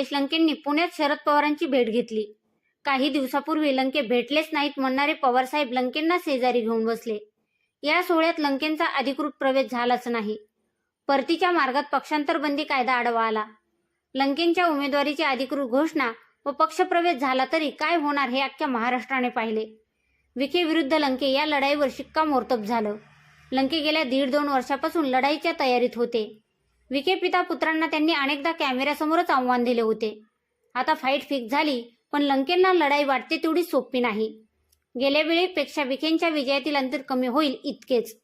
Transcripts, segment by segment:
निलेश लंकेंनी पुण्यात शरद पवारांची भेट घेतली. काही दिवसापूर्वी लंके भेटलेच नाहीत म्हणणारे पवारसाहेब लंकेंना शेजारी घेऊन बसले. या सोहळ्यात लंकेंचा अधिकृत प्रवेश झालाच नाही. परतीच्या मार्गात पक्षांतर बंदी कायदा आडवा आला. लंकेंच्या उमेदवारीची अधिकृत घोषणा व पक्षप्रवेश झाला तरी काय होणार हे अख्ख्या महाराष्ट्राने पाहिले. विखे विरुद्ध लंके या लढाईवर शिक्कामोर्तब झालं. लंके गेल्या दीड दोन वर्षापासून लढाईच्या तयारीत होते. विखे पिता पुत्रांना त्यांनी अनेकदा कॅमेऱ्यासमोरच आव्हान दिले होते. आता फाईट फिक्स झाली पण लंकेंना लढाई वाटते तेवढी सोपी नाही. गेल्या वेळेपेक्षा विखेंच्या विजयातील अंतर कमी होईल इतकेच.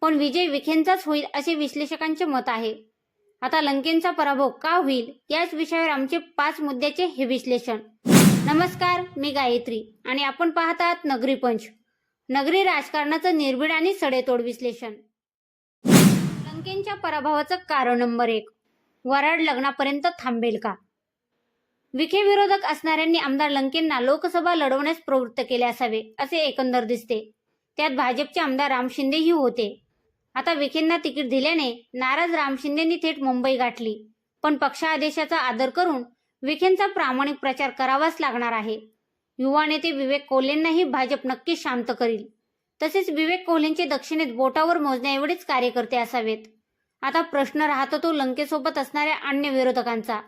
पण विजय विखेंचाच होईल असे विश्लेषकांचे मत आहे. आता लंकेंचा पराभव का होईल याच विषयावर आमचे पाच मुद्द्याचे हे विश्लेषण. नमस्कार मी गायत्री आणि आपण पाहत आहात नगरी पंच. नगरी राजकारणाचं निर्भीड आणि सडेतोड विश्लेषण. लंकेंच्या पराभवाचं कारण नंबर एक. वराड लग्नापर्यंत थांबेल का? विखे विरोधक असणाऱ्यांनी आमदार लंकेंना लोकसभा लढवण्यास प्रवृत्त केले असावे असे एकंदर दिसते. त्यात भाजपचे आमदार राम शिंदेही होते. आता विखेंना तिकीट दिल्याने नाराज राम शिंदेंनी थेट मुंबई गाठली. पण पक्षादेशाचा आदर करून विखेंचा प्रामाणिक प्रचार करावाच लागणार आहे. युवा नेते विवेक कोल्हेंनाही भाजप नक्कीच शांत करील. तसेच विवेक कोहलींचे दक्षिणेत बोटावर मोजण्याएवढेच कार्यकर्ते असावेत. आता प्रश्न राहतो तो लंकेसोबत असणाऱ्या अन्य विरोधकांचा.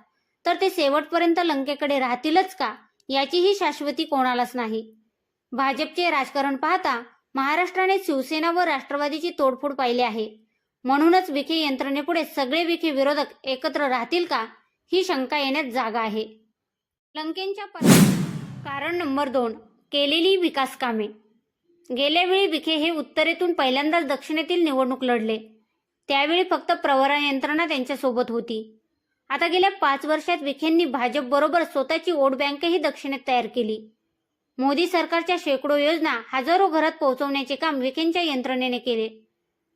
तर ते शेवटपर्यंत लंकेकडे राहतीलच का? याचीही शाश्वती कोणालाच नाही. भाजपचे राजकारण पाहता महाराष्ट्राने शिवसेना व राष्ट्रवादीची तोडफोड पाहिली आहे. म्हणूनच विखे यंत्रणेपुढे सगळे विखे विरोधक एकत्र राहतील का? ही शंका येण्यात जागा आहे. लंकेंच्या पर- कारण नंबर दोन केलेली विकास कामे गेल्या वेळी विखे हे उत्तरेतून पहिल्यांदाच दक्षिणेतील निवडणूक लढले. त्यावेळी फक्त प्रवरा यंत्रणा त्यांच्यासोबत होती. आता गेल्या पाच वर्षात विखेंनी भाजप बरोबर स्वतःची वोट बँकही दक्षिणेत तयार केली. मोदी सरकारच्या शेकडो योजना हजारो घरात पोहोचवण्याचे काम विखेंच्या यंत्रणेने केले.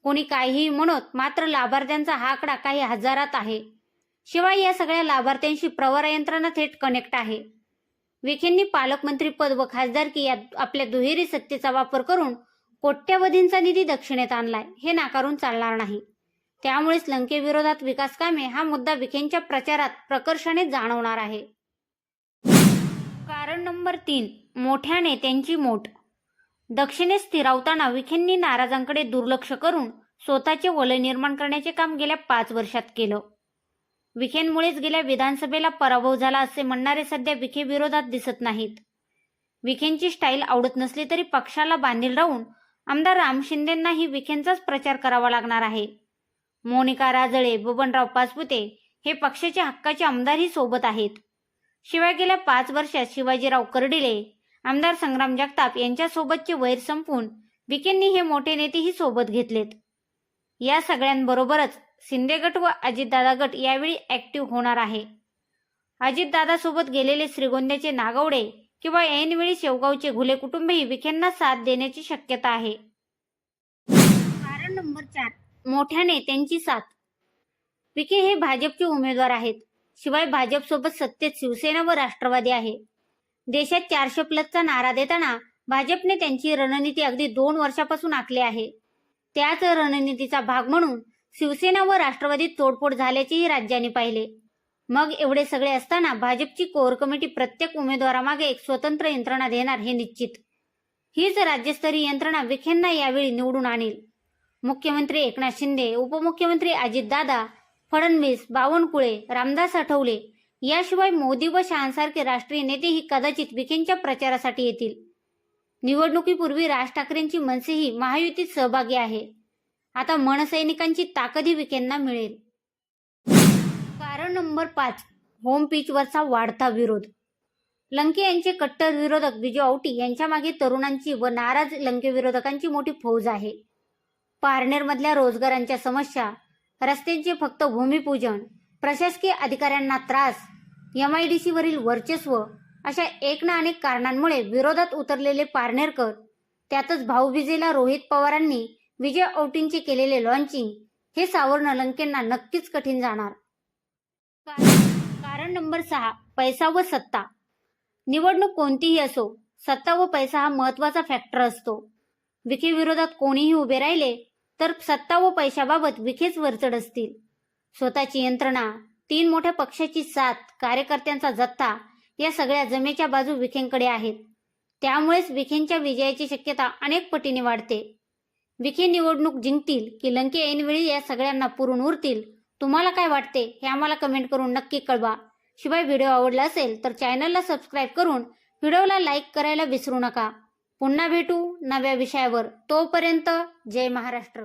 कोणी काहीही म्हणत मात्र लाभार्थ्यांचा हा आकडा काही हजारात आहे. शिवाय या सगळ्या लाभार्थ्यांशी प्रवरा यंत्रणा थेट कनेक्ट आहे. विखेंनी पालकमंत्री पद व खासदारकी या आपल्या दुहेरी सत्तेचा वापर करून कोट्यवधींचा निधी दक्षिणेत आणलाय हे नाकारून चालणार नाही. त्यामुळेच लंकेविरोधात विकास कामे हा मुद्दा विखेंच्या प्रचारात प्रकर्षाने जाणवणार आहे. कारण नंबर तीन मोठ्या नेत्यांची मोठ. दक्षिणेत स्थिरावताना विखेंनी नाराजांकडे दुर्लक्ष करून स्वतःचे वलय निर्माण करण्याचे काम गेल्या पाच वर्षात केलं. विखेंमुळेच गेल्या विधानसभेला पराभव झाला असे म्हणणारे सध्या विखे विरोधात दिसत नाहीत. विखेंची स्टाईल आवडत नसली तरी पक्षाला बांधील राहून आमदार राम शिंदेंनाही विखेंचाच प्रचार करावा लागणार आहे. मोनिका राजळे बबनराव पाचपुते हे पक्षाचे हक्काचे आमदारही सोबत आहेत. शिवाय गेल्या पाच वर्षात शिवाजीराव कर्डिले आमदार संग्राम जगताप यांच्यासोबतचे वैर संपून विखेंनी हे मोठे नेतेही सोबत घेतलेत. या सगळ्यांबरोबरच शिंदे गट व अजितदादा गट यावेळी ऍक्टिव्ह होणार आहे. अजितदादासोबत गेलेले श्रीगोंद्याचे नागवडे किंवा ऐनवेळी शेवगावचे घुले कुटुंबही विखेंना साथ देण्याची शक्यता आहे. कारण नंबर चार मोठ्या नेत्यांची साथ. विखे हे भाजपचे उमेदवार आहेत. शिवाय भाजपसोबत सत्तेत शिवसेना व राष्ट्रवादी आहे. देशात चारशे प्लसचा नारा देताना भाजपने त्यांची रणनीती अगदी दोन वर्षापासून आखली आहे. त्याच रणनीतीचा भाग म्हणून शिवसेना व राष्ट्रवादीत तोडफोड झाल्याचेही राज्यांनी पाहिले. मग एवढे सगळे असताना भाजपची कोर कमिटी प्रत्येक उमेदवारामागे एक स्वतंत्र यंत्रणा देणार हे निश्चित. हीच राज्यस्तरीय यंत्रणा विखेंना यावेळी निवडून आणेल. मुख्यमंत्री एकनाथ शिंदे उपमुख्यमंत्री अजितदादा फडणवीस बावनकुळे रामदास आठवले याशिवाय मोदी व शहांसारखे राष्ट्रीय नेतेही कदाचित विखेंच्या प्रचारासाठी येतील. निवडणुकीपूर्वी राज ठाकरेंची मनसेही महायुतीत सहभागी आहे. आता मनसैनिकांची ताकदही विकेंना मिळेल. कारण नंबर पाच होम पिचवरचा वाढता विरोध. लंके यांचे कट्टर विरोधक विजय औटी यांच्या मागे तरुणांची व नाराज लंके विरोधकांची मोठी फौज आहे. पारनेरमधल्या रोजगारांच्या समस्या रस्त्यांचे फक्त भूमिपूजन प्रशासकीय अधिकाऱ्यांना त्रास एमआयडीसी वरील वर्चस्व अशा एक ना अनेक कारणांमुळे विरोधात उतरलेले पारनेरकर त्यातच भाऊबीजेला रोहित पवारांनी विजय औटींचे केलेले लॉन्चिंग हे सावरणं लंकेंना नक्कीच कठीण जाणार. कारण- कारण नंबर सहा पैसा व सत्ता. निवडणूक कोणतीही असो सत्ता व पैसा हा महत्त्वाचा फॅक्टर असतो. विखे विरोधात कोणीही उभे राहिले तर सत्ता व पैशाबाबत विखेच वरचढ असतील. स्वतःची यंत्रणा तीन मोठ्या पक्षाची साथ कार्यकर्त्यांचा जत्था या सगळ्या जमेच्या बाजू विखेंकडे आहेत. त्यामुळेच विखेंच्या विजयाची शक्यता अनेक पटीने वाढते. विखे निवडणूक जिंकतील की लंके ऐनवेळी या सगळ्यांना पुरून उरतील? तुम्हाला काय वाटते? हे आम्हाला कमेंट करून नक्की कळवा. शिवाय व्हिडिओ आवडला असेल तर चॅनलला सबस्क्राईब करून व्हिडिओला लाईक करायला विसरू नका. पुन्हा भेटू नव्या विषयावर. तोपर्यंत जय महाराष्ट्र.